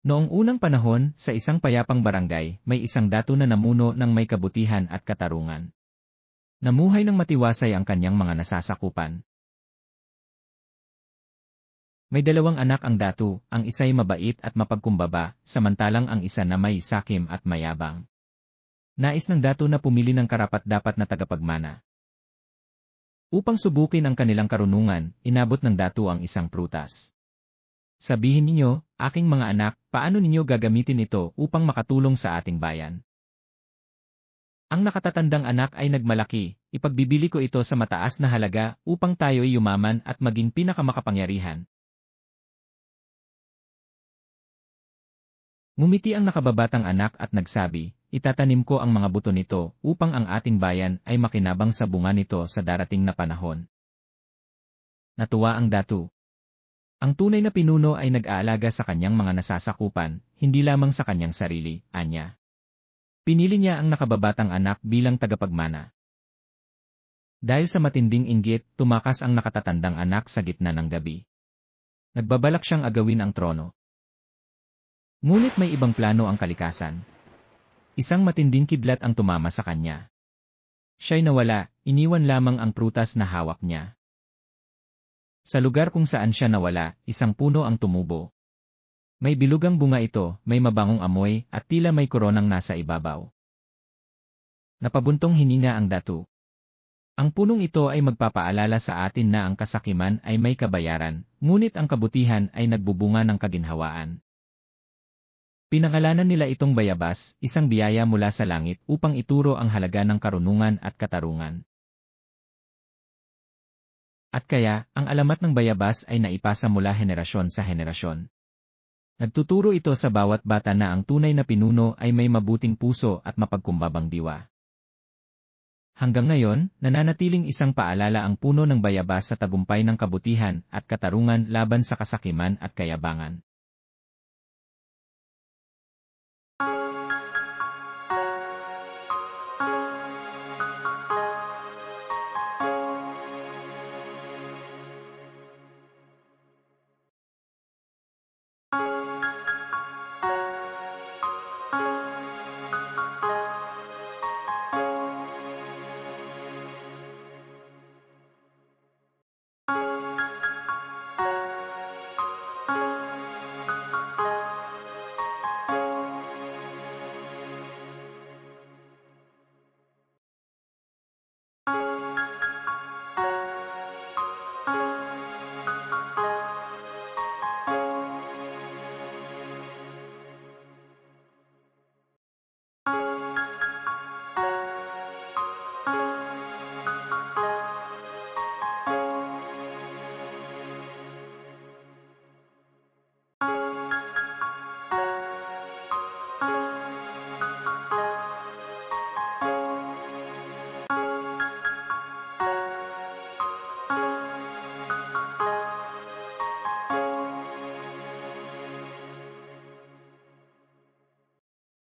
Noong unang panahon, sa isang payapang barangay, may isang dato na namuno ng may kabutihan at katarungan. Namuhay ng matiwasay ang kanyang mga nasasakupan. May dalawang anak ang datu, ang isa'y mabait at mapagkumbaba, samantalang ang isa na may sakim at mayabang. Nais ng datu na pumili ng karapat-dapat na tagapagmana. Upang subukin ang kanilang karunungan, inabot ng datu ang isang prutas. Sabihin ninyo, aking mga anak, paano ninyo gagamitin ito upang makatulong sa ating bayan? Ang nakatatandang anak ay nagmalaki, ipagbibili ko ito sa mataas na halaga upang tayo'y yumaman at maging pinakamakapangyarihan. Ngumiti ang nakababatang anak at nagsabi, itatanim ko ang mga buto nito upang ang ating bayan ay makinabang sa bunga nito sa darating na panahon. Natuwa ang datu, ang tunay na pinuno ay nag-aalaga sa kanyang mga nasasakupan, hindi lamang sa kanyang sarili, anya. Pinili niya ang nakababatang anak bilang tagapagmana. Dahil sa matinding inggit, tumakas ang nakatatandang anak sa gitna ng gabi. Nagbabalak siyang agawin ang trono. Ngunit may ibang plano ang kalikasan. Isang matinding kidlat ang tumama sa kanya. Siya'y nawala, iniwan lamang ang prutas na hawak niya. Sa lugar kung saan siya nawala, isang puno ang tumubo. May bilugang bunga ito, may mabangong amoy, at tila may koronang nasa ibabaw. Napabuntong hininga ang datu. Ang punong ito ay magpapaalala sa atin na ang kasakiman ay may kabayaran, ngunit ang kabutihan ay nagbubunga ng kaginhawaan. Pinangalanan nila itong bayabas, isang biyaya mula sa langit upang ituro ang halaga ng karunungan at katarungan. At kaya, ang alamat ng bayabas ay naipasa mula henerasyon sa henerasyon. Nagtuturo ito sa bawat bata na ang tunay na pinuno ay may mabuting puso at mapagkumbabang diwa. Hanggang ngayon, nananatiling isang paalala ang puno ng bayabas sa tagumpay ng kabutihan at katarungan laban sa kasakiman at kayabangan. You